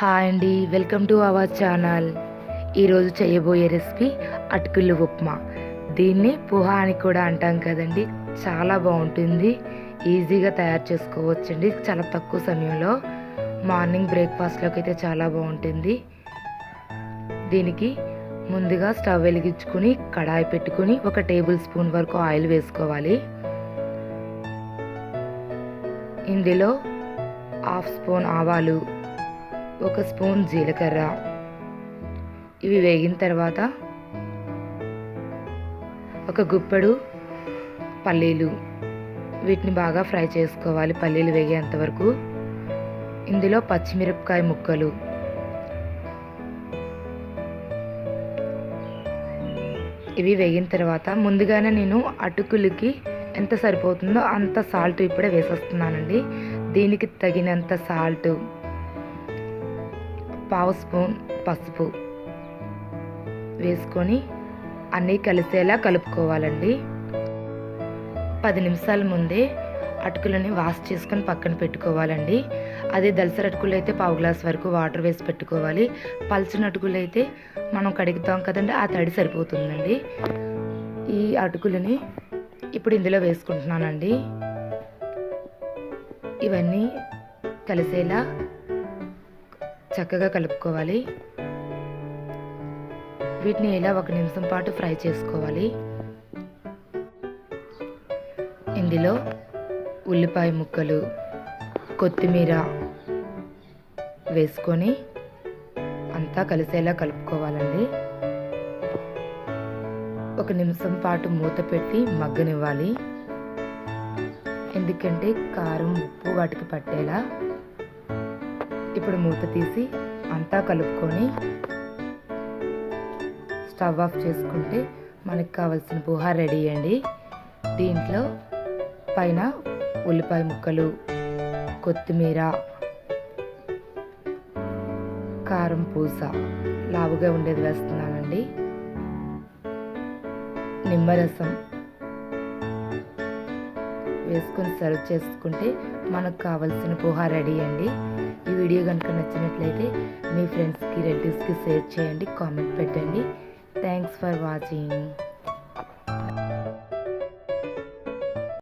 Hi అండి welcome to our channel. ఈరోజు చేయబోయే రెసిపీ అటుకులు ఉప్మా. దీన్ని పుహా అని కూడా అంటాం కదండి చాలా బాగుంటుంది. ఈజీగా తయారు చేసుకోవచ్చండి చాలా తక్కువ సమయంలో. మార్నింగ్ బ్రేక్ఫాస్ట్లోకి అయితే చాలా బాగుంటుంది. దీనికి ముందుగా స్టవ్ వెలిగించుకుని కడాయి పెట్టుకుని ఒక టేబుల్ స్పూన్ వరకు ఆయిల్ వేసుకోవాలి. ఇందులో హాఫ్ స్పూన్ ఆవాలు ఒక స్పూన్ జీలకర్ర. ఇవి వేగిన తర్వాత ఒక గుప్పెడు పల్లీలు. వీటిని బాగా ఫ్రై చేసుకోవాలి పల్లీలు వేగేంత వరకు. ఇందులో పచ్చిమిరపకాయ ముక్కలు. ఇవి వేగిన తర్వాత ముందుగానే నేను అటుకులకి ఎంత సరిపోతుందో అంత సాల్ట్ ఇప్పుడే వేసేస్తున్నానండి. దీనికి తగినంత సాల్ట్. పావు స్పూన్ పసుపు వేసుకొని అన్నీ కలిసేలా కలుపుకోవాలండి. పది నిమిషాల ముందే అటుకులని వాష్ చేసుకొని పక్కన పెట్టుకోవాలండి. అదే దలసర అటుకులు అయితే పావు గ్లాస్ వరకు వాటర్ వేసి పెట్టుకోవాలి. పల్చిన అటుకులు అయితే మనం కడుగుతాం కదండి ఆ తడి సరిపోతుందండి. ఈ అటుకులని ఇప్పుడు ఇందులో వేసుకుంటున్నానండి. ఇవన్నీ కలిసేలా చక్కగా కలుపుకోవాలి. వీటిని ఇలా ఒక నిమిషం పాటు ఫ్రై చేసుకోవాలి. ఇందులో ఉల్లిపాయ ముక్కలు కొత్తిమీర వేసుకొని అంతా కలిసేలా కలుపుకోవాలండి. ఒక నిమిషం పాటు మూత పెట్టి మగ్గనివ్వాలి. ఎందుకంటే కారం ఉప్పు వాటికి పట్టేలా ఇప్పుడు మూత తీసి అంతా కలుపుకొని స్టవ్ ఆఫ్ చేసుకుంటే మనకి కావాల్సిన పోహా రెడీ అండి. దీంట్లో పైన ఉల్లిపాయ ముక్కలు కొత్తిమీర కారం పూస లావుగా ఉండేది వేస్తున్నానండి. నిమ్మరసం వేసుకొని సర్వ్ చేసుకుంటే మనకు కావాల్సిన పోహా రెడీ అండి. ఈ వీడియో కనుక నచ్చినట్లయితే మీ ఫ్రెండ్స్కి రిలేటివ్స్కి షేర్ చేయండి కామెంట్ పెట్టండి. Thanks for watching.